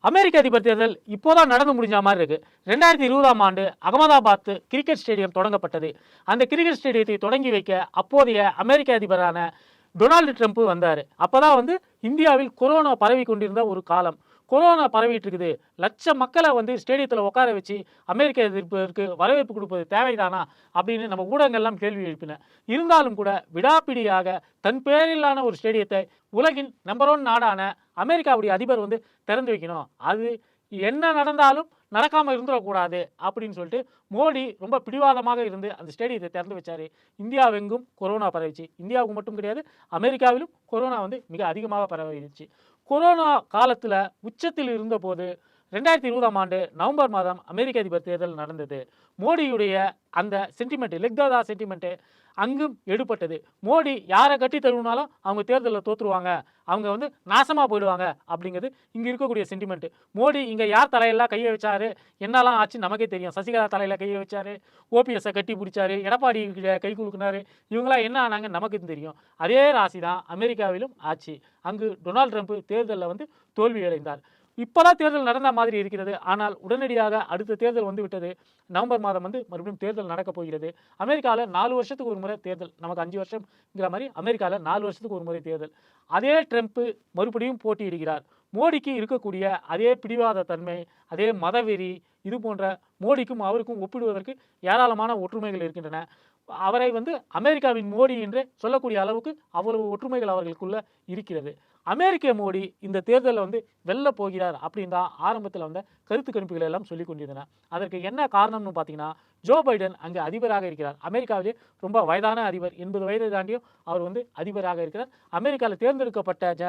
அமெரிக்க அதிபர் தேர்தல் இப்போதான் நடந்து முடிஞ்ச மாதிரி இருக்கு. ரெண்டாயிரத்தி இருபதாம் ஆண்டு அகமதாபாத் கிரிக்கெட் ஸ்டேடியம் தொடங்கப்பட்டது. அந்த கிரிக்கெட் ஸ்டேடியத்தை தொடங்கி வைக்க அப்போதைய அமெரிக்க அதிபரான டொனால்டு ட்ரம்ப் வந்தார். அப்போதான் வந்து இந்தியாவில் கொரோனா பரவி கொண்டிருந்த ஒரு காலம். கொரோனா பரவிட்டு இருக்குது லட்ச மக்களை வந்து ஸ்டேடியத்தில் உட்கார வச்சு அமெரிக்க எதிர்ப்பிற்கு வரவேற்பு கொடுப்பது தேவைதானா அப்படின்னு நம்ம ஊடகங்கள்லாம் கேள்வி எழுப்பின. இருந்தாலும் கூட விடாப்பிடியாக தன் பேரிலான ஒரு ஸ்டேடியத்தை உலகின் நம்பர் ஒன் நாடான அமெரிக்காவுடைய அதிபர் வந்து திறந்து வைக்கணும். அது என்ன நடந்தாலும் நடக்காமல் இருந்துடக்கூடாது அப்படின்னு சொல்லிட்டு மோடி ரொம்ப பிடிவாதமாக இருந்து அந்த ஸ்டேடியத்தை திறந்து வச்சார். இந்தியாவெங்கும் கொரோனா பரவிச்சு. இந்தியாவுக்கு மட்டும் கிடையாது அமெரிக்காவிலும் கொரோனா வந்து மிக அதிகமாக பரவிடுச்சு. கொரோனா காலத்தில் உச்சத்தில் இருந்தபோது ரெண்டாயிரத்தி இருபதாம் ஆண்டு நவம்பர் மாதம் அமெரிக்க அதிபர் தேர்தல் நடந்தது. மோடியுடைய அந்த சென்டிமெண்ட் லெக்தாதா சென்டிமெண்ட்டு அங்கும் எடுபட்டது. மோடி யாரை கட்டி தருவனாலும் அவங்க தேர்தலில் தோற்றுருவாங்க அவங்க வந்து நாசமாக போயிடுவாங்க அப்படிங்கிறது இங்கே இருக்கக்கூடிய சென்டிமெண்ட் மோடி இங்கே யார் தலையெல்லாம் கையை வச்சாரு? என்னெல்லாம் ஆச்சு? நமக்கே தெரியும். சசிகலா தலையில் கையை வச்சாரு. ஓபிஎஸ்ஸை கட்டி பிடிச்சாரு. எடப்பாடி கை குலுக்குனாரு இவங்களாம் என்ன ஆனாங்க? நமக்கு தெரியும். அதே ராசி தான் அமெரிக்காவிலும் ஆச்சு. அங்கு டொனால்ட் ட்ரம்ப் தேர்தலில் வந்து தோல்வி அடைந்தார் இப்போதான் தேர்தல் நடந்த மாதிரி இருக்கிறது. ஆனால் உடனடியாக அடுத்த தேர்தல் வந்துவிட்டது. நவம்பர் மாதம் வந்து மறுபடியும் தேர்தல் நடக்க போகிறது. அமெரிக்காவில் நாலு வருஷத்துக்கு ஒரு முறை தேர்தல். நமக்கு அஞ்சு வருஷம்ங்கிற மாதிரி அமெரிக்காவில் நாலு வருஷத்துக்கு ஒரு முறை தேர்தல். அதே ட்ரம்ப்பு மறுபடியும் போட்டியிடுகிறார். மோடிக்கு இருக்கக்கூடிய அதே பிடிவாத தன்மை அதே மதவெறி இது போன்ற மோடிக்கும் அவருக்கும் ஒப்பிடுவதற்கு ஏராளமான ஒற்றுமைகள் இருக்கின்றன. அவரை வந்து அமெரிக்காவின் மோடி என்று சொல்லக்கூடிய அளவுக்கு அவ்வளவு ஒற்றுமைகள் அவர்களுக்குள்ள இருக்கிறது. அமெரிக்க மோடி இந்த தேர்தலில் வந்து வெல்ல போகிறார் அப்படின்னு தான் ஆரம்பத்தில் வந்த கருத்து கணிப்புகள் எல்லாம் சொல்லி கொண்டிருந்தன. அதற்கு என்ன காரணம்னு பார்த்தீங்கன்னா ஜோ பைடன் அங்கே அதிபராக இருக்கிறார். அமெரிக்காவிலே ரொம்ப வயதான அதிபர் எண்பது வயதை தாண்டியும் அவர் வந்து அதிபராக இருக்கிறார். அமெரிக்காவில் தேர்ந்தெடுக்கப்பட்ட ஜ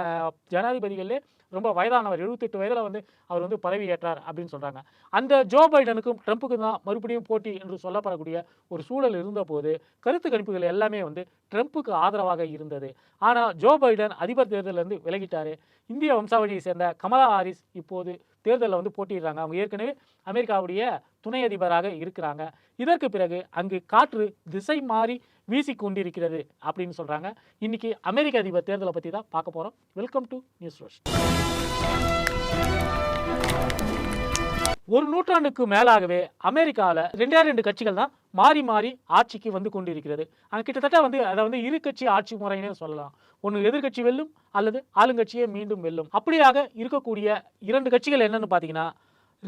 ஜனாதிபதிகளிலே ரொம்ப வயதானவர் எழுபத்தெட்டு வயதில் வந்து அவர் வந்து பதவி ஏற்றார் அப்படின்னு சொல்கிறாங்க அந்த ஜோ பைடனுக்கும் ட்ரம்ப்புக்கும் தான் மறுபடியும் போட்டி என்று சொல்லப்படக்கூடிய ஒரு சூழல் இருந்தபோது கருத்து கணிப்புகள் எல்லாமே வந்து ட்ரம்ப்புக்கு ஆதரவாக இருந்தது. ஆனால் ஜோ பைடன் அதிபர் தேர்தலிருந்து விலகிட்டார் இந்திய வம்சாவளியை சேர்ந்த கமலா ஹாரிஸ் இப்போது தேர்தலில் வந்து போட்டியிடுறாங்க. அவங்க ஏற்கனவே அமெரிக்காவுடைய துணை அதிபராக இருக்கிறாங்க. இதற்கு பிறகு அங்கு காற்று திசை மாறி வீசி கொண்டிருக்கிறது அப்படின்னு சொல்கிறாங்க இன்னைக்கு அமெரிக்க அதிபர் தேர்தலை பற்றி தான் பார்க்க போகிறோம் வெல்கம் டு நியூஸ் ரோஷ் ஒரு நூற்றாண்டுக்கு மேலாகவே அமெரிக்காவில் ரெண்டே ரெண்டு கட்சிகள் தான் மாறி மாறி ஆட்சிக்கு வந்து கொண்டிருக்கிறது. அங்கே கிட்டத்தட்ட வந்து அதை வந்து இரு கட்சி ஆட்சி முறைன்னு சொல்லலாம். ஒன்று எதிர்க்கட்சி வெல்லும் அல்லது ஆளுங்கட்சியே மீண்டும் வெல்லும். அப்படியாக இருக்கக்கூடிய இரண்டு கட்சிகள் என்னன்னு பார்த்தீங்கன்னா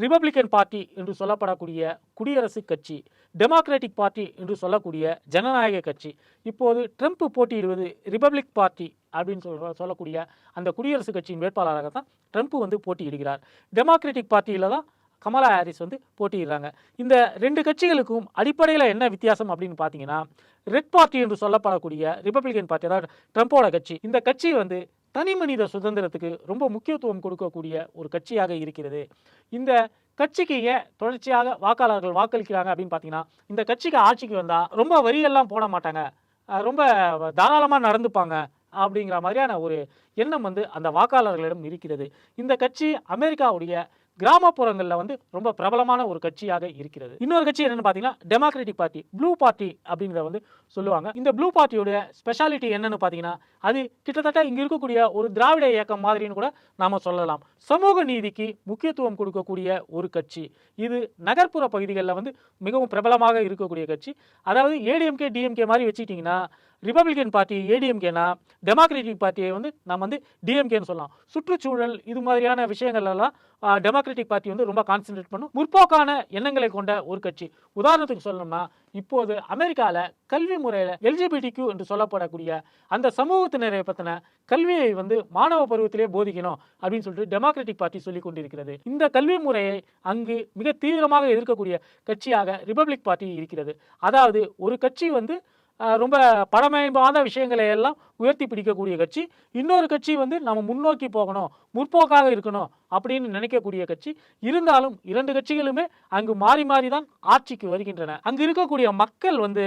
ரிபப்ளிக்கன் பார்ட்டி என்று சொல்லப்படக்கூடிய குடியரசு கட்சி டெமோக்ராட்டிக் பார்ட்டி என்று சொல்லக்கூடிய ஜனநாயக கட்சி. இப்போது ட்ரம்ப் போட்டியிடுவது ரிபப்ளிக் பார்ட்டி அப்படின்னு சொல்ற சொல்லக்கூடிய அந்த குடியரசு கட்சியின் வேட்பாளராக தான் ட்ரம்ப் வந்து போட்டியிடுகிறார். டெமோக்ராட்டிக் பார்ட்டியில் தான் கமலா ஹாரிஸ் வந்து போட்டியிடுறாங்க. இந்த ரெண்டு கட்சிகளுக்கும் அடிப்படையில் என்ன வித்தியாசம் அப்படின்னு பார்த்தீங்கன்னா ரெட் பார்ட்டி என்று சொல்லப்படக்கூடிய ரிப்பப்ளிகன் பார்ட்டி அதாவது ட்ரம்ப்போட கட்சி. இந்த கட்சி வந்து தனி மனித சுதந்திரத்துக்கு ரொம்ப முக்கியத்துவம் கொடுக்கக்கூடிய ஒரு கட்சியாக இருக்கிறது. இந்த கட்சிக்கு ஏன் தொடர்ச்சியாக வாக்காளர்கள் வாக்களிக்கிறாங்க அப்படின்னு பார்த்தீங்கன்னா இந்த கட்சிக்கு ஆட்சிக்கு வந்தால் ரொம்ப வரியெல்லாம் போட மாட்டாங்க. ரொம்ப தாராளமாக நடந்துப்பாங்க அப்படிங்கிற மாதிரியான ஒரு எண்ணம் வந்து அந்த வாக்காளர்களிடம் இருக்கிறது. இந்த கட்சி அமெரிக்காவுடைய கிராமப்புறங்களில் வந்து ரொம்ப பிரபலமான ஒரு கட்சியாக இருக்கிறது. இன்னொரு கட்சி என்னன்னு பார்த்தீங்கன்னா டெமோக்ராட்டிக் பார்ட்டி ப்ளூ பார்ட்டி அப்படிங்கிறத வந்து சொல்லுவாங்க. இந்த ப்ளூ பார்ட்டியோட ஸ்பெஷாலிட்டி என்னன்னு பார்த்தீங்கன்னா அது கிட்டத்தட்ட இங்கே இருக்கக்கூடிய ஒரு திராவிட இயக்கம் மாதிரின்னு கூட நாம சொல்லலாம். சமூக நீதிக்கு முக்கியத்துவம் கொடுக்கக்கூடிய ஒரு கட்சி. இது நகர்ப்புற பகுதிகளில் வந்து மிகவும் பிரபலமாக இருக்கக்கூடிய கட்சி. அதாவது ஏடிஎம்கே டிஎம்கே மாதிரி வச்சுக்கிட்டிங்கன்னா ரிப்பப்ளிகன் பார்ட்டி ஏடிஎம்கேனா டெமோக்ராட்டிக் பார்ட்டியை வந்து நம்ம வந்து டிஎம்கேன்னு சொல்லலாம். சுற்றுச்சூழல் இது மாதிரியான விஷயங்கள்லாம் டெமோக்ரேட்டிக் டெமோக்ராட்டிக் பார்ட்டி வந்து ரொம்ப கான்சென்ட்ரேட் பண்ணும். முற்போக்கான எண்ணங்களை கொண்ட ஒரு கட்சி. உதாரணத்துக்கு சொல்லணும்னா இப்போது அமெரிக்காவில் கல்வி முறையில் எல்ஜிபிடிக்கு என்று சொல்லப்படக்கூடிய அந்த சமூகத்தினரை பற்றின கல்வியை வந்து மாணவ பருவத்திலே போதிக்கணும் அப்படின்னு சொல்லிட்டு டெமோக்ராட்டிக் பார்ட்டி சொல்லி கொண்டிருக்கிறது. இந்த கல்வி முறையை அங்கு மிக தீவிரமாக எதிர்க்கக்கூடிய கட்சியாக ரிப்பப்ளிக் பார்ட்டி இருக்கிறது. அதாவது ஒரு கட்சி வந்து ரொம்ப பழமைவாத விஷயங்களை எல்லாம் உயர்த்தி பிடிக்கக்கூடிய கட்சி. இன்னொரு கட்சி வந்து நம்ம முன்னோக்கி போகணும் முற்போக்காக இருக்கணும் அப்படின்னு நினைக்கக்கூடிய கட்சி. இருந்தாலும் இரண்டு கட்சிகளுமே அங்கு மாறி மாறி தான் ஆட்சிக்கு வருகின்றன. அங்கு இருக்கக்கூடிய மக்கள் வந்து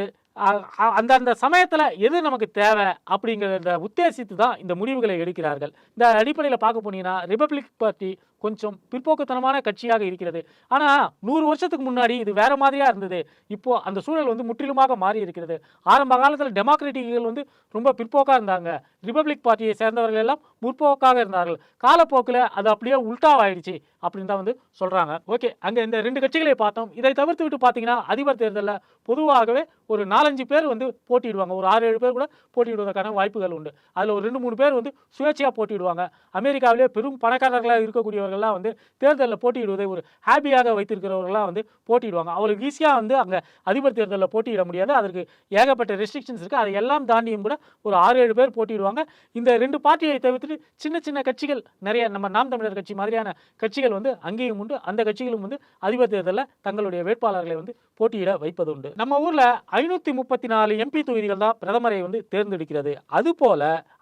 அந்த அந்த சமயத்தில் எது நமக்கு தேவை அப்படிங்கிறத உத்தேசித்து தான் இந்த முடிவுகளை எடுக்கிறார்கள். இந்த அடிப்படையில் பார்க்க போனீங்கன்னா ரிப்பப்ளிக் பார்ட்டி கொஞ்சம் பிற்போக்குத்தனமான கட்சியாக இருக்கிறது. ஆனால் நூறு வருஷத்துக்கு முன்னாடி இது வேற மாதிரியாக இருந்தது. இப்போது அந்த சூழல் வந்து முற்றிலுமாக மாறி இருக்கிறது. ஆரம்ப காலத்தில் டெமோக்ராட்டிக்குகள் வந்து ரொம்ப பிற்போக்காக இருந்தாங்க. ரிபப்ளிக் பார்ட்டியை சேர்ந்தவர்கள் எல்லாம் முற்போக்காக இருந்தார்கள். காலப்போக்கில் அது அப்படியே உல்டாவாயிடுச்சு அப்படின்னு தான் வந்து சொல்கிறாங்க ஓகே அங்கே இந்த ரெண்டு கட்சிகளை பார்த்தோம். இதை தவிர்த்து விட்டு பார்த்தீங்கன்னா அதிபர் தேர்தலில் பொதுவாகவே ஒரு நாலஞ்சு பேர் வந்து போட்டியிடுவாங்க. ஒரு ஆறு ஏழு பேர் கூட போட்டியிடுவதற்கான வாய்ப்புகள் உண்டு. அதில் ஒரு ரெண்டு மூணு பேர் வந்து சுயேட்சையாக போட்டியிடுவாங்க. அமெரிக்காவிலே பெரும் பணக்காரர்களாக இருக்கக்கூடியவர்கள்லாம் வந்து தேர்தலில் போட்டியிடுவதை ஒரு ஹாப்பியாக வைத்திருக்கிறவர்கள்லாம் வந்து போட்டியிடுவாங்க. அவருக்கு ஈஸியாக வந்து அங்கே அதிபர் தேர்தலில் போட்டியிட முடியாது. அதற்கு ஏகப்பட்ட ரெஸ்ட்ரிக்ஷன்ஸ் இருக்குது அதை எல்லாம் தாண்டியும் கூட ஒரு ஆறு ஏழு பேர் போட்டியிடுவாங்க. இந்த ரெண்டு பார்ட்டியை தவிர்த்து தவிர்த்துட்டு சின்ன சின்ன கட்சிகள் நிறைய நம்ம நாம் தமிழர் கட்சி மாதிரியான கட்சிகள் வந்து அங்கேயும் உண்டு அந்த கட்சிகளும் வந்து அதிபர் தேர்தலில் தங்களுடைய வேட்பாளர்களை வந்து போட்டியிட வைப்பது உண்டு. நம்ம ஊர்ல ஐநூத்தி முப்பத்தி நாலு எம்பி தொகுதிகள் தான் பிரதமரை வந்து தேர்ந்தெடுக்கிறது. அதுபோல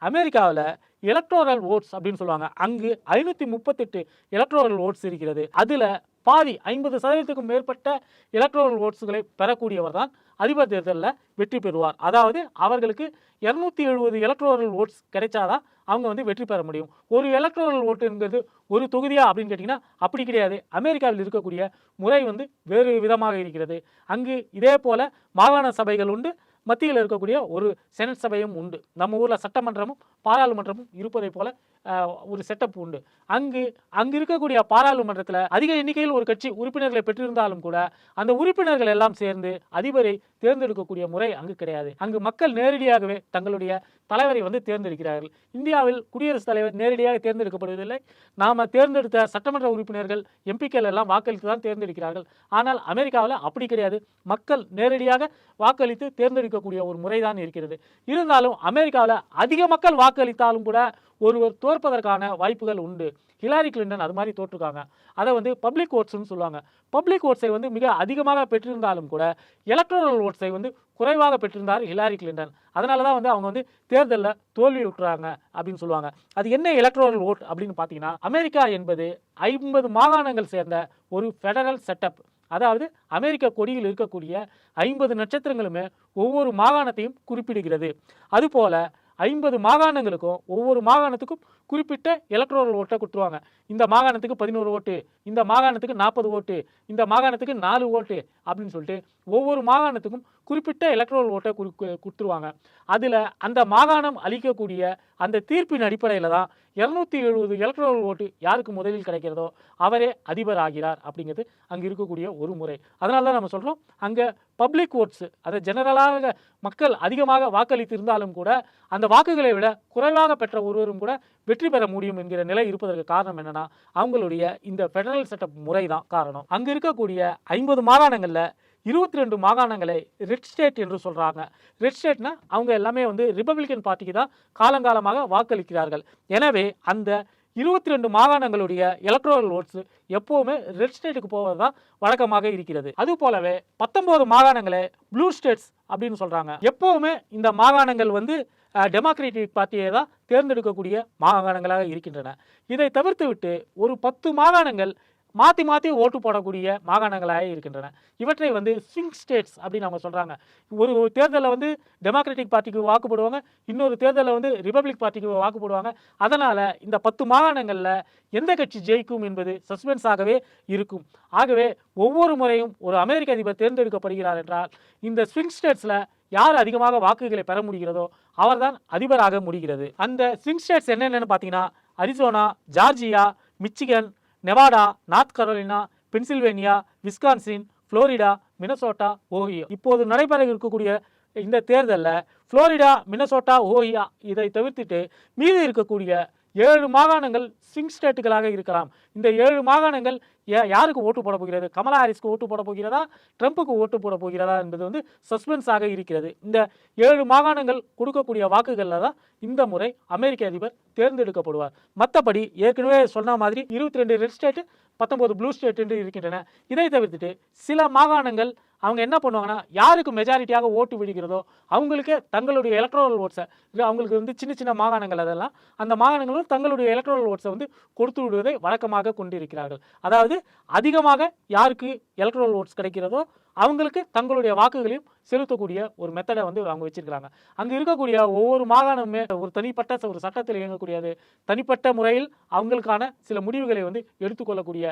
அமெரிக்காவில் எலக்ட்ரோரல் ஓட்ஸ் அப்படின்னு சொல்லுவாங்க. அங்கு ஐநூற்றி முப்பத்தெட்டு எலக்ட்ரோரல் ஓட்ஸ் இருக்கிறது. அதில் பாதி ஐம்பது சதவீதத்துக்கும் மேற்பட்ட எலக்ட்ரோரல் ஓட்ஸுகளை பெறக்கூடியவர் தான் அதிபர் தேர்தலில் வெற்றி பெறுவார். அதாவது அவர்களுக்கு இரநூத்தி எழுபது எலக்ட்ரோரல் ஓட்ஸ் கிடைச்சாதான் அவங்க வந்து வெற்றி பெற முடியும். ஒரு எலக்ட்ரோரல் ஓட்டுங்கிறது ஒரு தொகுதியா அப்படின்னு கேட்டிங்கன்னா அப்படி கிடையாது. அமெரிக்காவில் இருக்கக்கூடிய முறை வந்து வேறு விதமாக இருக்கிறது. அங்கு இதே போல மாகாண சபைகள் உண்டு. மத்தியில் இருக்கக்கூடிய ஒரு செனட் சபையும் உண்டு. நம்ம ஊரில் சட்டமன்றமும் பாராளுமன்றமும் இருப்பதை போல ஒரு செட்டப் உண்டு. அங்கு அங்கு இருக்கக்கூடிய பாராளுமன்றத்தில் அதிக எண்ணிக்கையில் ஒரு கட்சி உறுப்பினர்களை பெற்றிருந்தாலும் கூட அந்த உறுப்பினர்கள் எல்லாம் சேர்ந்து அதிபரை தேர்ந்தெடுக்கக்கூடிய முறை அங்கு கிடையாது. அங்கு மக்கள் நேரடியாகவே தங்களுடைய தலைவரை வந்து தேர்ந்தெடுக்கிறார்கள். இந்தியாவில் குடியரசுத் தலைவர் நேரடியாக தேர்ந்தெடுக்கப்படுவதில்லை. நாம தேர்ந்தெடுத்த சட்டமன்ற உறுப்பினர்கள் எம்பிக்கள் எல்லாம் வாக்களித்து தான் தேர்ந்தெடுக்கிறார்கள். ஆனால் அமெரிக்காவில் அப்படி கிடையாது. மக்கள் நேரடியாக வாக்களித்து தேர்ந்தெடுக்க தேர்ந்தெடுக்கக்கூடிய ஒரு முறை தான் இருக்கிறது. இருந்தாலும் அமெரிக்காவில் அதிக மக்கள் வாக்களித்தாலும் கூட ஒருவர் தோற்பதற்கான வாய்ப்புகள் உண்டு. ஹிலாரி கிளின்டன் அது மாதிரி தோற்றுருக்காங்க. அதை வந்து பப்ளிக் ஓட்ஸ்னு சொல்லுவாங்க. பப்ளிக் ஓட்ஸை வந்து மிக அதிகமாக பெற்றிருந்தாலும் கூட எலக்ட்ரல் ஓட்ஸை வந்து குறைவாக பெற்றிருந்தார் ஹிலாரி கிளின்டன் அதனால தான் வந்து அவங்க வந்து தேர்தலில் தோல்வி விட்டுறாங்க அப்படின்னு சொல்லுவாங்க. அது என்ன எலக்ட்ரல் ஓட் அப்படின்னு பார்த்தீங்கன்னா அமெரிக்கா என்பது ஐம்பது மாகாணங்கள் சேர்ந்த ஒரு ஃபெடரல் செட்டப். அதாவது அமெரிக்க கொடியில் இருக்கக்கூடிய ஐம்பது நட்சத்திரங்களுமே ஒவ்வொரு மாகாணத்தையும் குறிப்பிடுகிறது. அதுபோல ஐம்பது மாகாணங்களுக்கும் ஒவ்வொரு மாகாணத்துக்கும் குறிப்பிட்ட எலக்ட்ரோரல் ஓட்டை கொடுத்துருவாங்க. இந்த மாகாணத்துக்கு பதினோரு ஓட்டு இந்த மாகாணத்துக்கு நாற்பது ஓட்டு இந்த மாகாணத்துக்கு நாலு ஓட்டு அப்படின்னு சொல்லிட்டு ஒவ்வொரு மாகாணத்துக்கும் குறிப்பிட்ட எலக்ட்ரோரல் ஓட்டை குறி கொடுத்துருவாங்க. அதில் அந்த மாகாணம் அளிக்கக்கூடிய அந்த தீர்ப்பின் அடிப்படையில் தான் இரநூத்தி எழுபது எலக்ட்ரோரல் ஓட்டு யாருக்கு முதலில் கிடைக்கிறதோ அவரே அதிபர் ஆகிறார் அப்படிங்கிறது அங்கே இருக்கக்கூடிய ஒரு முறை. அதனால தான் நம்ம சொல்கிறோம் அங்கே பப்ளிக் ஓட்ஸ் அதை ஜெனரலாக மக்கள் அதிகமாக வாக்களித்து இருந்தாலும் கூட அந்த வாக்குகளை விட குறைவாக பெற்ற ஒருவரும் கூட வெற்றி பெற முடியும் என்கிற நிலை இருப்பதற்கு காரணம் என்னென்னா அவங்களுடைய இந்த ஃபெடரல் செட்டப் முறை தான் காரணம். அங்கே இருக்கக்கூடிய ஐம்பது மாகாணங்களில் இருபத்தி ரெண்டு மாகாணங்களை ரெட் ஸ்டேட் என்று சொல்கிறாங்க ரெட் ஸ்டேட்னா அவங்க எல்லாமே வந்து ரிப்பப்ளிகன் பார்ட்டிக்கு தான் காலங்காலமாக வாக்களிக்கிறார்கள். எனவே அந்த இருபத்தி ரெண்டு மாகாணங்களுடைய எலக்ட்ரோரல் ஓட்ஸ் எப்போவுமே ரெட் ஸ்டேட்டுக்கு போவது தான் வழக்கமாக இருக்கிறது. அது போலவே பத்தொம்போது மாகாணங்களை ப்ளூ ஸ்டேட்ஸ் அப்படின்னு சொல்கிறாங்க எப்போவுமே இந்த மாகாணங்கள் வந்து டெமோக்ராட்டிக் பார்ட்டியை தான் தேர்ந்தெடுக்கக்கூடிய மாகாணங்களாக இருக்கின்றன. இதை தவிர்த்து விட்டு ஒரு பத்து மாகாணங்கள் மாற்றி மாற்றி ஓட்டு போடக்கூடிய மாகாணங்களாக இருக்கின்றன. இவற்றை வந்து ஸ்விங் ஸ்டேட்ஸ் அப்படின்னு அவங்க சொல்கிறாங்க ஒரு தேர்தலில் வந்து டெமோக்ராட்டிக் பார்ட்டிக்கு வாக்கு போடுவாங்க இன்னொரு தேர்தலில் வந்து ரிப்பப்ளிக் பார்ட்டிக்கு வாக்கு போடுவாங்க அதனால் இந்த பத்து மாகாணங்களில் எந்த கட்சி ஜெயிக்கும் என்பது சஸ்பென்ஸாகவே இருக்கும். ஆகவே ஒவ்வொரு முறையும் ஒரு அமெரிக்க அதிபர் தேர்ந்தெடுக்கப்படுகிறார் என்றால் இந்த ஸ்விங் ஸ்டேட்ஸில் யார் அதிகமாக வாக்குகளை பெற முடிகிறதோ அவர்தான் அதிபராக முடிகிறது. அந்த ஸ்விங் ஸ்டேட்ஸ் என்னென்னு பார்த்தீங்கன்னா Arizona Georgia Michigan Nevada North Carolina Pennsylvania Wisconsin Florida Minnesota Ohio இப்போது நடைபெற இருக்கக்கூடிய இந்த தேர்தலில் ஃப்ளோரிடா மினசோட்டா ஓஹியா இதை தவிர்த்துட்டு மீதி இருக்கக்கூடிய ஏழு மாகாணங்கள் ஸ்விங் ஸ்டேட்டுகளாக இருக்கலாம். இந்த ஏழு மாகாணங்கள் யா- யாருக்கு ஓட்டு போட போகிறது? கமலா ஹாரிஸ்க்கு ஓட்டு போட போகிறதா? ட்ரம்ப்புக்கு ஓட்டு போட போகிறதா என்பது வந்து சஸ்பென்ஸாக இருக்கிறது. இந்த ஏழு மாகாணங்கள் கொடுக்கக்கூடிய வாக்குகளில் தான் இந்த முறை அமெரிக்க அதிபர் தேர்ந்தெடுக்கப்படுவார். மற்றபடி ஏற்கனவே சொன்ன மாதிரி இருபத்தி ரெண்டு ரெட் ஸ்டேட்டு பத்தொன்பது ப்ளூ ஸ்டேட் என்று இருக்கின்றன. இதை தவிர்த்துட்டு சில மாகாணங்கள் அவங்க என்ன பண்ணுவாங்கன்னா யாருக்கு மெஜாரிட்டியாக ஓட்டு விடுகிறதோ அவங்களுக்கே தங்களுடைய எலக்ட்ரல் ஓட்ஸை அவங்களுக்கு வந்து சின்ன சின்ன மாகாணங்கள் அதெல்லாம் அந்த மாகாணங்களும் தங்களுடைய எலக்ட்ரல் ஓட்ஸை வந்து கொடுத்து விடுவதை வழக்கமாக கொண்டிருக்கிறார்கள். அதாவது அதிகமாக யாருக்கு எலக்ட்ரல் ஓட்ஸ் கிடைக்கிறதோ அவங்களுக்கு தங்களுடைய வாக்குகளையும் செலுத்தக்கூடிய ஒரு மெத்தடை வந்து அவங்க வச்சிருக்கிறாங்க. அங்கே இருக்கக்கூடிய ஒவ்வொரு மாகாணமுமே ஒரு தனிப்பட்ட ஒரு சட்டத்தில் இயங்கக்கூடியது. தனிப்பட்ட முறையில் அவங்களுக்கான சில முடிவுகளை வந்து எடுத்துக்கொள்ளக்கூடிய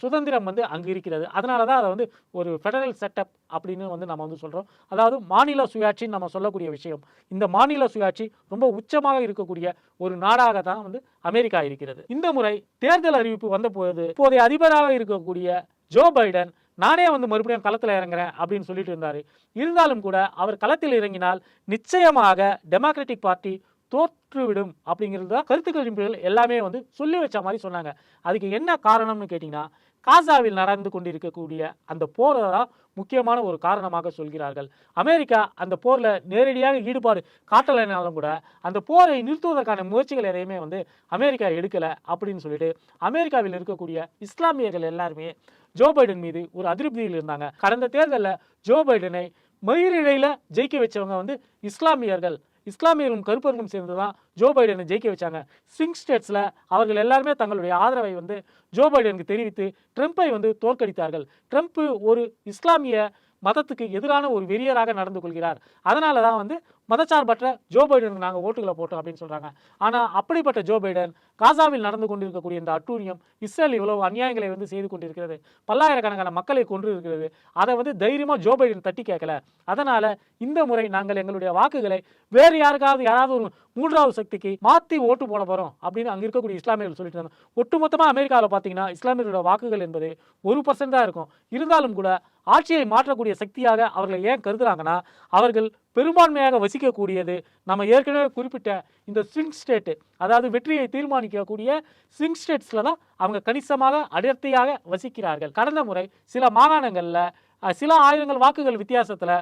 சுதந்திரம் வந்து அங்கு இருக்கிறது. அதனால தான் அதை வந்து ஒரு ஃபெடரல் செட்டப் அப்படின்னு வந்து நம்ம வந்து சொல்கிறோம் அதாவது மாநில சுயாட்சின்னு நம்ம சொல்லக்கூடிய விஷயம். இந்த மாநில சுயாட்சி ரொம்ப உச்சமாக இருக்கக்கூடிய ஒரு நாடாக தான் வந்து அமெரிக்கா இருக்கிறது. இந்த முறை தேர்தல் அறிவிப்பு வந்த போது இப்போதைய அதிபராக இருக்கக்கூடிய ஜோ பைடன் நானே வந்து மறுபடியும் களத்தில் இறங்குறேன் அப்படின்னு சொல்லிட்டு இருந்தார். இருந்தாலும் கூட அவர் களத்தில் இறங்கினால் நிச்சயமாக டெமோக்ராட்டிக் பார்ட்டி தோற்றுவிடும் அப்படிங்கிறது தான் கருத்து கணிப்புகள் எல்லாமே வந்து சொல்லி வச்ச மாதிரி சொன்னாங்க. அதுக்கு என்ன காரணம்னு கேட்டிங்கன்னா காசாவில் நடந்து கொண்டிருக்கக்கூடிய அந்த போரை தான் முக்கியமான ஒரு காரணமாக சொல்கிறார்கள். அமெரிக்கா அந்த போரில் நேரடியாக ஈடுபாடு காட்டலைனாலும் கூட அந்த போரை நிறுத்துவதற்கான முயற்சிகள் எதையுமே வந்து அமெரிக்கா எடுக்கலை அப்படின்னு சொல்லிட்டு அமெரிக்காவில் இருக்கக்கூடிய இஸ்லாமியர்கள் எல்லாருமே ஜோ பைடன் மீது ஒரு அதிருப்தியில் இருந்தாங்க. கடந்த தேர்தலில் ஜோ பைடனை மயிரிழையில் ஜெயிக்க வச்சவங்க வந்து இஸ்லாமியர்கள். இஸ்லாமியர்களும் கருப்பர்களும் சேர்ந்து தான் ஜோ பைடனை ஜெயிக்க வச்சாங்க. ஸ்விங் ஸ்டேட்ஸில் அவர்கள் எல்லாருமே தங்களுடைய ஆதரவை வந்து ஜோ பைடனுக்கு தெரிவித்து ட்ரம்ப்பை வந்து தோற்கடித்தார்கள். ட்ரம்ப் ஒரு இஸ்லாமிய மதத்துக்கு எதிரான ஒரு வெறியராக நடந்து கொள்கிறார். அதனால தான் வந்து மதச்சார்பற்ற ஜோ பைடனுக்கு நாங்கள் ஓட்டுகளை போட்டோம் அப்படின்னு சொல்கிறாங்க ஆனால் அப்படிப்பட்ட ஜோ பைடன் காசாவில் நடந்து கொண்டிருக்கக்கூடிய இந்த அட்டூழியம் இஸ்ரேல் இவ்வளவு அநியாயங்களை வந்து செய்து கொண்டிருக்கிறது. பல்லாயிரக்கணக்கான மக்களை கொன்று இருக்கிறது. அதை வந்து தைரியமாக ஜோ பைடன் தட்டி கேட்கல. அதனால் இந்த முறை நாங்கள் எங்களுடைய வாக்குகளை வேறு யாருக்காவது யாராவது ஒரு மூன்றாவது சக்திக்கு மாற்றி ஓட்டு போட போகிறோம் அப்படின்னு அங்கே இருக்கக்கூடிய இஸ்லாமியர்கள் சொல்லிட்டு இருந்தாங்க. ஒட்டுமொத்தமாக அமெரிக்காவில் பார்த்தீங்கன்னா இஸ்லாமியர்களோட வாக்குகள் என்பது ஒரு பர்சன்ட் தான் இருக்கும். இருந்தாலும் கூட ஆட்சியை மாற்றக்கூடிய சக்தியாக அவர்களை ஏன் கருதுறாங்கன்னா அவர்கள் பெரும்பான்மையாக வசிக்கக்கூடியது. நம்ம ஏற்கனவே குறிப்பிட்ட இந்த ஸ்விங் ஸ்டேட்டு அதாவது வெற்றியை தீர்மானிக்கக்கூடிய ஸ்விங் ஸ்டேட்ஸில் தான் அவங்க கணிசமாக அடர்த்தியாக வசிக்கிறார்கள். கடந்த முறை சில மாகாணங்களில் சில ஆயிரங்கள் வாக்குகள் வித்தியாசத்தில்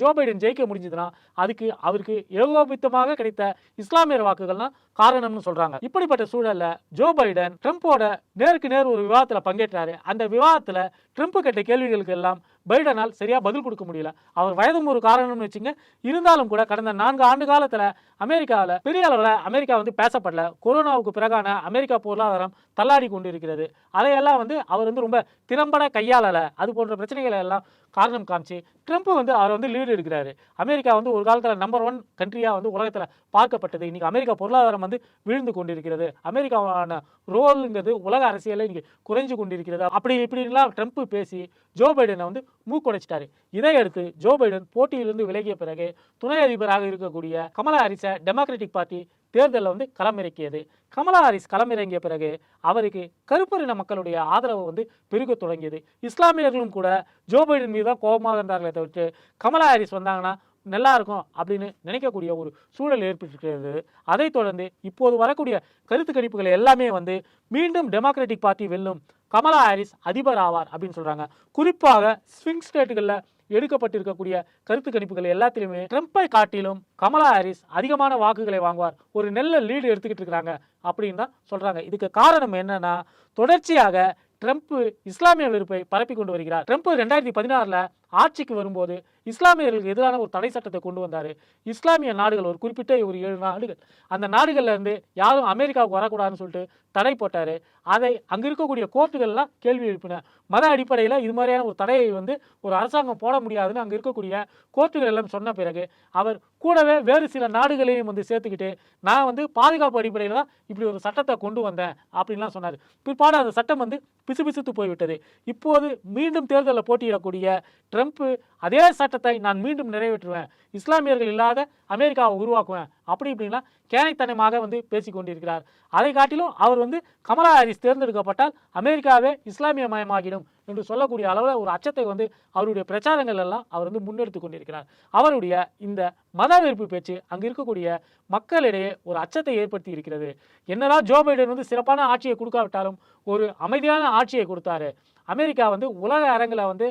ஜோ பைடன் ஜெயிக்க முடிஞ்சதுன்னா அதுக்கு அவருக்கு ஏகோபித்தமாக கிடைத்த இஸ்லாமியர் வாக்குகள்லாம் காரணம்னு சொல்கிறாங்க இப்படிப்பட்ட சூழலில் ஜோ பைடன் ட்ரம்ப்போட நேருக்கு நேர் ஒரு விவாதத்தில் பங்கேற்றாரு. அந்த விவாதத்தில் ட்ரம்ப் கேட்ட கேள்விகளுக்கு எல்லாம் பைடனால் சரியாக பதில் கொடுக்க முடியல. அவர் வயதும் ஒரு காரணம்னு வச்சுங்க இருந்தாலும் கூட கடந்த நான்கு ஆண்டு காலத்தில் அமெரிக்காவில் பெரிய அளவில் அமெரிக்கா வந்து பேசப்படல. கொரோனாவுக்கு பிறகான அமெரிக்கா பொருளாதாரம் தள்ளாடி கொண்டு இருக்கிறது அதையெல்லாம் வந்து அவர் வந்து ரொம்ப திறம்பட கையாளலை. அது போன்ற பிரச்சனைகளை எல்லாம் காரணம் காமிச்சு ட்ரம்ப் வந்து அவர் வந்து லீடு எடுக்கிறாரு. அமெரிக்கா வந்து ஒரு காலத்தில் நம்பர் ஒன் கண்ட்ரியாக வந்து உலகத்தில் பார்க்கப்பட்டது. இன்னைக்கு அமெரிக்கா பொருளாதாரம் வந்து விழுந்து கொண்டிருக்கிறது. அமெரிக்காவான ரோலுங்கிறது உலக அரசியலில் இன்னைக்கு குறைஞ்சு கொண்டிருக்கிறது. அப்படி இப்படின்லாம் ட்ரம்ப் பேசி ஜோ பைடனை வந்து மூக்குடைச்சிட்டாரு. இதையடுத்து ஜோ பைடன் போட்டியிலிருந்து விலகிய பிறகு துணை அதிபராக இருக்கக்கூடிய கமலா ஹாரிஸை டெமோக்ராட்டிக் பார்ட்டி தேர்தலில் வந்து களமிறக்கியது. கமலா ஹாரிஸ் களமிறங்கிய பிறகு அவருக்கு கருப்பரின மக்களுடைய ஆதரவு வந்து பெருகத் தொடங்கியது. இஸ்லாமியர்களும் கூட ஜோ பைடன் மீது தான் கோபமாக இருந்தார்களே தவிர்த்து கமலா ஹாரிஸ் வந்தாங்கன்னா நல்லா இருக்கும் அப்படின்னு நினைக்கக்கூடிய ஒரு சூழல் ஏற்பட்டிருக்கிறது. அதைத் தொடர்ந்து இப்போது வரக்கூடிய கருத்து கணிப்புகள் எல்லாமே வந்து மீண்டும் டெமோக்ராட்டிக் பார்ட்டி வெல்லும் கமலா ஹாரிஸ் அதிபர் ஆவார் அப்படின்னு சொல்கிறாங்க குறிப்பாக ஸ்விங் ஸ்டேட்டுகளில் எடுக்கப்பட்டிருக்கக்கூடிய கருத்து கணிப்புகள் எல்லாத்திலுமே ட்ரம்ப்பை காட்டிலும் கமலா ஹாரிஸ் அதிகமான வாக்குகளை வாங்குவார். ஒரு நல்ல லீடு எடுத்துக்கிட்டு இருக்கிறாங்க அப்படின்னு தான் சொல்கிறாங்க இதுக்கு காரணம் என்னன்னா தொடர்ச்சியாக ட்ரம்ப் இஸ்லாமிய வெறுப்பை பரப்பி கொண்டு வருகிறார். ட்ரம்ப் ரெண்டாயிரத்தி பதினாறில் ஆட்சிக்கு வரும்போது இஸ்லாமியர்களுக்கு எதிரான ஒரு தடை சட்டத்தை கொண்டு வந்தார். இஸ்லாமிய நாடுகள் ஒரு குறிப்பிட்ட ஒரு ஏழு நாடுகள். அந்த நாடுகள்லேருந்து யாரும் அமெரிக்காவுக்கு வரக்கூடாதுன்னு சொல்லிட்டு தடை போட்டார். அதை அங்கே இருக்கக்கூடிய கோர்ட்டுகள்லாம் கேள்வி எழுப்பின. மத அடிப்படையில் இது மாதிரியான ஒரு தடையை வந்து ஒரு அரசாங்கம் போட முடியாதுன்னு அங்கே இருக்கக்கூடிய கோர்ட்டுகள் எல்லாம் சொன்ன பிறகு அவர் கூடவே வேறு சில நாடுகளையும் வந்து சேர்த்துக்கிட்டு நான் வந்து பாதுகாப்பு அடிப்படையில் தான் இப்படி ஒரு சட்டத்தை கொண்டு வந்தேன் அப்படின்லாம் சொன்னார். பிற்பாடு அந்த சட்டம் வந்து பிசுபிசுத்து போய்விட்டது. இப்போது மீண்டும் தேர்தலில் போட்டியிடக்கூடிய ட்ரம்ப் அதே சட்டத்தை நான் மீண்டும் நிறைவேற்றுவேன். இஸ்லாமியர்கள் இல்லாத அமெரிக்காவை உருவாக்குவேன். அப்படி இப்படின்லாம் கேனைத்தனமாக வந்து பேசி கொண்டிருக்கிறார். அதை காட்டிலும் அவர் வந்து கமலா ஹாரிஸ் தேர்ந்தெடுக்கப்பட்டால் அமெரிக்காவே இஸ்லாமிய மயமாகிடும் என்று சொல்லக்கூடிய அளவில் ஒரு அச்சத்தை வந்து அவருடைய பிரச்சாரங்கள் எல்லாம் அவர் வந்து முன்னெடுத்து கொண்டிருக்கிறார். அவருடைய இந்த மத வெறுப்பு பேச்சு அங்கு இருக்கக்கூடிய மக்களிடையே ஒரு அச்சத்தை ஏற்படுத்தி இருக்கிறது. என்னதான் ஜோ பைடன் வந்து சிறப்பான ஆட்சியை கொடுக்காவிட்டாலும் ஒரு அமைதியான ஆட்சியை கொடுத்தாரு. அமெரிக்கா வந்து உலக அரங்கில் வந்து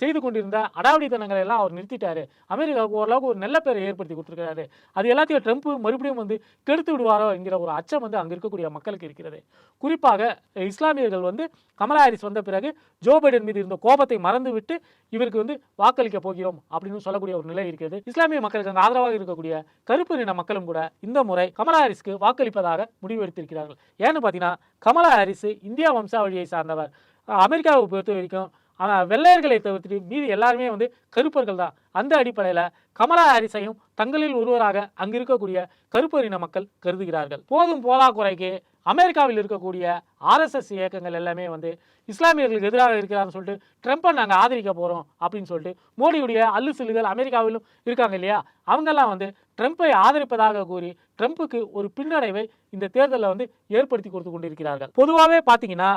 செய்து கொண்டிருந்த அடாவடித்தனங்களை எல்லாம் அவர் நிறுத்திட்டாரு. அமெரிக்காவுக்கு ஓரளவுக்கு ஒரு நல்ல பேரை ஏற்படுத்தி கொடுத்துருக்காரு அது எல்லாத்தையும் ட்ரம்ப் மறுபடியும் வந்து கெடுத்து விடுவாரோ என்கிற ஒரு அச்சம் வந்து அங்கே இருக்கக்கூடிய மக்களுக்கு இருக்கிறது. குறிப்பாக இஸ்லாமியர்கள் வந்து கமலா ஹாரிஸ் வந்த பிறகு ஜோ பைடன் மீது இருந்த கோபத்தை மறந்துவிட்டு இவருக்கு வந்து வாக்களிக்க போகிறோம் அப்படின்னு சொல்லக்கூடிய ஒரு நிலை இருக்கிறது. இஸ்லாமிய மக்களுக்கு அங்கே ஆதரவாக இருக்கக்கூடிய கருப்பு நின மக்களும் கூட இந்த முறை கமலா ஹாரிஸ்க்கு வாக்களிப்பதாக முடிவெடுத்திருக்கிறார்கள். ஏன்னு பார்த்தீங்கன்னா கமலா ஹாரிஸ் இந்தியா வம்சாவழியை சார்ந்தவர். அமெரிக்காவை பொறுத்த வரைக்கும் ஆனால் வெள்ளையர்களை தவிர்த்துட்டு மீதி எல்லாருமே வந்து கருப்பர்கள் தான். அந்த அடிப்படையில் கமலா ஹாரிஸையும் தங்களில் ஒருவராக அங்கு இருக்கக்கூடிய கருப்பரின மக்கள் கருதுகிறார்கள். போதும் போதா குறைக்கு அமெரிக்காவில் இருக்கக்கூடிய ஆர்எஸ்எஸ் இயக்கங்கள் எல்லாமே வந்து இஸ்லாமியர்களுக்கு எதிராக இருக்கிறான்னு சொல்லிட்டு ட்ரம்ப்பை நாங்கள் ஆதரிக்க போகிறோம் அப்படின்னு சொல்லிட்டு மோடியுடைய அல்லு சில்லுகள் அமெரிக்காவிலும் இருக்காங்க இல்லையா? அவங்கெல்லாம் வந்து ட்ரம்ப்பை ஆதரிப்பதாக கூறி ட்ரம்ப்புக்கு ஒரு பின்னடைவை இந்த தேர்தலில் வந்து ஏற்படுத்தி கொடுத்து கொண்டிருக்கிறார்கள். பொதுவாகவே பார்த்தீங்கன்னா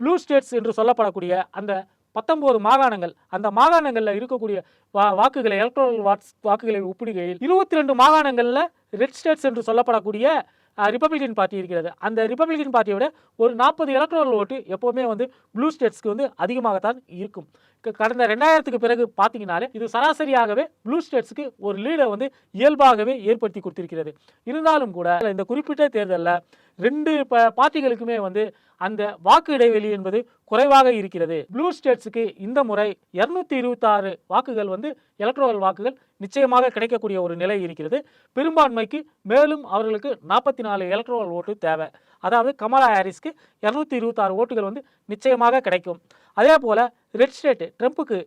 ப்ளூ ஸ்டேட்ஸ் என்று சொல்லப்படக்கூடிய அந்த பத்தொன்பது மாகாணங்கள். அந்த மாகாணங்களில் இருக்கக்கூடிய வா வாக்குகளை எலக்ட்ரல் வாட்ஸ் வாக்குகளை ஒப்பிடுகையில் இருபத்தி ரெண்டு மாகாணங்களில் ரெட் ஸ்டேட்ஸ் என்று சொல்லப்படக்கூடிய ரிப்பப்ளிகன் பார்ட்டி இருக்கிறது. அந்த ரிப்பப்ளிகன் பார்ட்டியை விட ஒரு நாற்பது எலக்ட்ரல் ஓட்டு எப்போவுமே வந்து ப்ளூ ஸ்டேட்ஸ்க்கு வந்து அதிகமாகத்தான் இருக்கும். கடந்த ரெண்டாயிரத்துக்கு பிறகு பார்த்தீங்கனாலே இது சராசரியாகவே ப்ளூ ஸ்டேட்ஸ்க்கு ஒரு லீடை வந்து இயல்பாகவே ஏற்படுத்தி கொடுத்திருக்கிறது. இருந்தாலும் கூட இந்த குறிப்பிட்ட தேர்தலில் ரெண்டு ப பார்ட்டிகளுக்குமே வந்து அந்த வாக்கு இடைவெளி என்பது குறைவாக இருக்கிறது. ப்ளூ ஸ்டேட்ஸுக்கு இந்த முறை இரநூத்தி இருபத்தாறு வாக்குகள் வந்து எலக்ட்ரோல் வாக்குகள் நிச்சயமாக கிடைக்கக்கூடிய ஒரு நிலை இருக்கிறது. பெரும்பான்மைக்கு மேலும் அவர்களுக்கு நாற்பத்தி நாலு எலக்ட்ரோல் ஓட்டு தேவை. அதாவது கமலா ஹாரிஸ்க்கு இரநூத்தி இருபத்தாறு ஓட்டுகள் வந்து நிச்சயமாக கிடைக்கும். அதே போல் ரெட் ஸ்டேட் ட்ரம்ப்புக்கு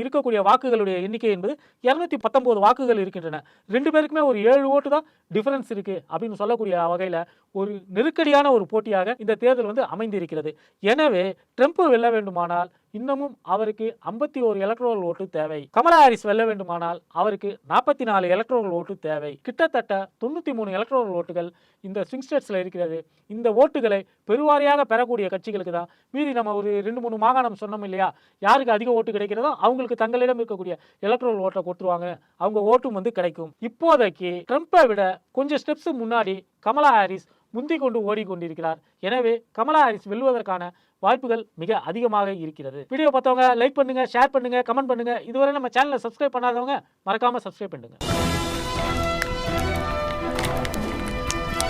இருக்கக்கூடிய வாக்குகளுடைய எண்ணிக்கை என்பது இரநூத்தி பத்தொம்போது வாக்குகள் இருக்கின்றன. ரெண்டு பேருக்குமே ஒரு ஏழு ஓட்டு தான் டிஃபரன்ஸ் இருக்குது அப்படின்னு சொல்லக்கூடிய வகையில் ஒரு நெருக்கடியான ஒரு போட்டியாக இந்த தேர்தல் வந்து அமைந்திருக்கிறது. எனவே ட்ரம்ப் வெல்ல வேண்டுமானால் இன்னமும் அவருக்கு ஐம்பத்தி ஒரு எலக்ட்ரோல் ஓட்டு தேவை. கமலா ஹாரிஸ் வெல்ல வேண்டுமானால் அவருக்கு நாற்பத்தி நாலு எலக்ட்ரோல் ஓட்டு தேவை. கிட்டத்தட்ட தொண்ணூற்றி மூணு எலக்ட்ரோல் ஓட்டுகள் இந்த ஸ்விங் ஸ்டேட்ஸில் இருக்கிறது. இந்த ஓட்டுகளை பெருவாரியாக பெறக்கூடிய கட்சிகளுக்கு தான். மீதி நம்ம ஒரு ரெண்டு மூணு மாகாணம் சொன்னோம் இல்லையா? யாருக்கு அதிக ஓட்டு கிடைக்கிறதோ அவங்களுக்கு தங்களிடம் இருக்கக்கூடிய எலக்ட்ரோல் ஓட்டை கொடுத்துருவாங்க. அவங்க ஓட்டும் வந்து கிடைக்கும். இப்போதைக்கு ட்ரம்ப்பை விட கொஞ்சம் ஸ்டெப்ஸ் முன்னாடி கமலா ஹாரிஸ் முந்தி கொண்டு ஓடிக்கொண்டிருக்கிறார். எனவே கமலா ஹாரிஸ் வெல்வதற்கான வாய்ப்புகள் மிக அதிகமாக இருக்கிறது. வீடியோ பார்த்தவங்க லைக் பண்ணுங்க ஷேர் பண்ணுங்க கமெண்ட் பண்ணுங்க. இதுவரை நம்ம சேனலை சப்ஸ்கிரைப் பண்ணாதவங்க மறக்காம சப்ஸ்கிரைப் பண்ணுங்க